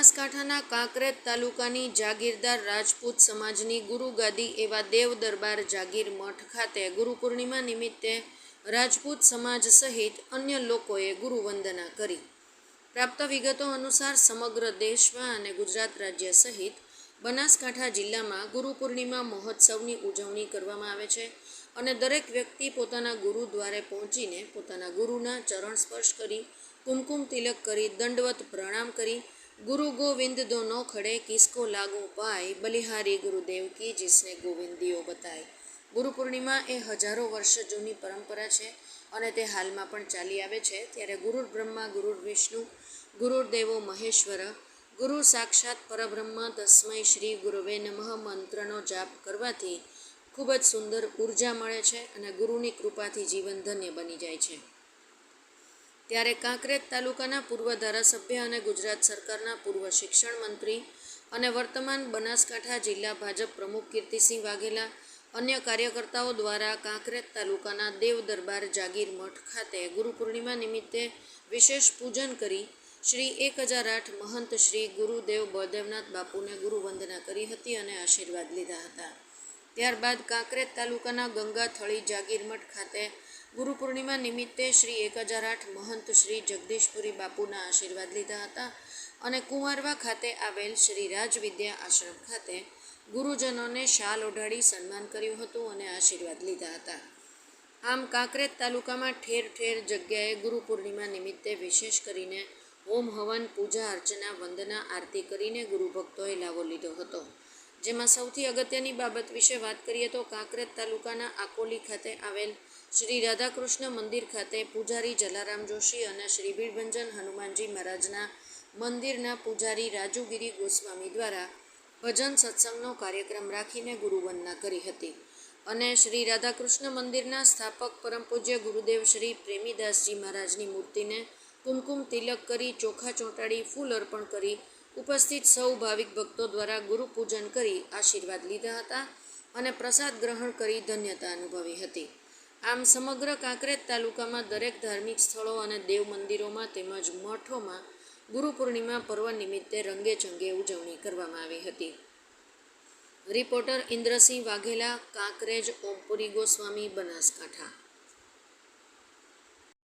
બનાસકાંઠાના કાંકરેજ તાલુકાની જાગીરદાર રાજપૂત સમાજની ગુરુગાદી એવા દેવ દરબાર જાગીર મઠ ખાતે ગુરુ પૂર્ણિમા નિમિત્તે રાજપૂત સમાજ સહિત અન્ય લોકોએ ગુરુવંદના કરી. પ્રાપ્ત વિગતો અનુસાર સમગ્ર દેશમાં અને ગુજરાત રાજ્ય સહિત બનાસકાંઠા જિલ્લામાં ગુરુ પૂર્ણિમા મહોત્સવની ઉજવણી કરવામાં આવે છે અને દરેક વ્યક્તિ પોતાના ગુરુ દ્વારે પહોંચીને પોતાના ગુરુના ચરણ સ્પર્શ કરી, કુમકુમ તિલક કરી, દંડવત પ્રણામ કરી ગુરુ ગોવિંદ દોનો ખડે કિસકો લાગુ પાય, બલિહારી ગુરુદેવ કી જિસને ગોવિંદીઓ બતાય. ગુરુ પૂર્ણિમા એ હજારો વર્ષ જૂની પરંપરા છે અને તે હાલમાં પણ ચાલી આવે છે. ત્યારે ગુરુર બ્રહ્મા, ગુરુર વિષ્ણુ, ગુરુર દેવો મહેશ્વર, ગુરુ સાક્ષાત પરબ્રહ્મ તસ્મય શ્રી ગુરુવે નમઃ મંત્રનો જાપ કરવાથી ખૂબ જ સુંદર ઊર્જા મળે છે અને ગુરુની કૃપાથી જીવન ધન્ય બની જાય છે. ત્યારે કાંકરેજ તાલુકાના પૂર્વ ધારાસભ્ય અને ગુજરાત સરકારના પૂર્વ શિક્ષણ મંત્રી અને વર્તમાન બનાસકાંઠા જિલ્લા ભાજપ પ્રમુખ કીર્તિસિંહ વાઘેલા, અન્ય કાર્યકર્તાઓ દ્વારા કાંકરેજ તાલુકાના દેવ દરબાર જાગીર મઠ ખાતે ગુરુ પૂર્ણિમા નિમિત્તે વિશેષ પૂજન કરી શ્રી એક હજાર આઠ મહંત શ્રી ગુરુદેવ બળદેવનાથ બાપુને ગુરુવંદના કરી હતી અને આશીર્વાદ લીધા હતા. ત્યારબાદ કાંકરેજ તાલુકાના ગંગાથળી જાગીરમઠ ખાતે ગુરુ પૂર્ણિમા નિમિત્તે શ્રી એક હજાર આઠ મહંત શ્રી જગદીશપુરી બાપુના આશીર્વાદ લીધા હતા અને કુંવારવા ખાતે આવેલ શ્રી રાજવિદ્યા આશ્રમ ખાતે ગુરુજનોને શાલ ઓઢાડી સન્માન કર્યું હતું અને આશીર્વાદ લીધા હતા. આમ કાંકરેજ તાલુકામાં ઠેર ઠેર જગ્યાએ ગુરુ પૂર્ણિમા નિમિત્તે વિશેષ કરીને હોમ હવન પૂજા અર્ચના વંદના આરતી કરીને ગુરુ ભક્તોએ લાવો લીધો હતો. જેમાં સૌથી અગત્યની બાબત વિશે વાત કરીએ તો કાંકરેજ તાલુકાના આકોલી ખાતે આવેલ શ્રી રાધાકૃષ્ણ મંદિર ખાતે પૂજારી જલારામ જોશી અને શ્રી બીરભંજન હનુમાનજી મહારાજના મંદિરના પૂજારી રાજુગીરી ગોસ્વામી દ્વારા ભજન સત્સંગનો કાર્યક્રમ રાખીને ગુરુવંદના કરી હતી અને શ્રી રાધાકૃષ્ણ મંદિરના સ્થાપક પરમ પૂજ્ય ગુરુદેવ શ્રી પ્રેમીદાસજી મહારાજની મૂર્તિને કુમકુમ તિલક કરી ચોખા ચોંટાડી ફૂલ અર્પણ કરી ઉપસ્થિત સૌ ભાવિક ભક્તો દ્વારા ગુરુ પૂજન કરી આશીર્વાદ લીધા હતા અને પ્રસાદ ગ્રહણ કરી ધન્યતા અનુભવી હતી. આમ સમગ્ર કાંકરેજ તાલુકામાં દરેક ધાર્મિક સ્થળો અને દેવ મંદિરોમાં તેમજ મઠોમાં ગુરુ પૂર્ણિમા પર્વ નિમિત્તે રંગે ચંગે ઉજવણી કરવામાં આવી હતી. રિપોર્ટર ઇન્દ્રસિંહ વાઘેલા, કાંકરેજ ઓમપુરી ગોસ્વામી, બનાસકાંઠા.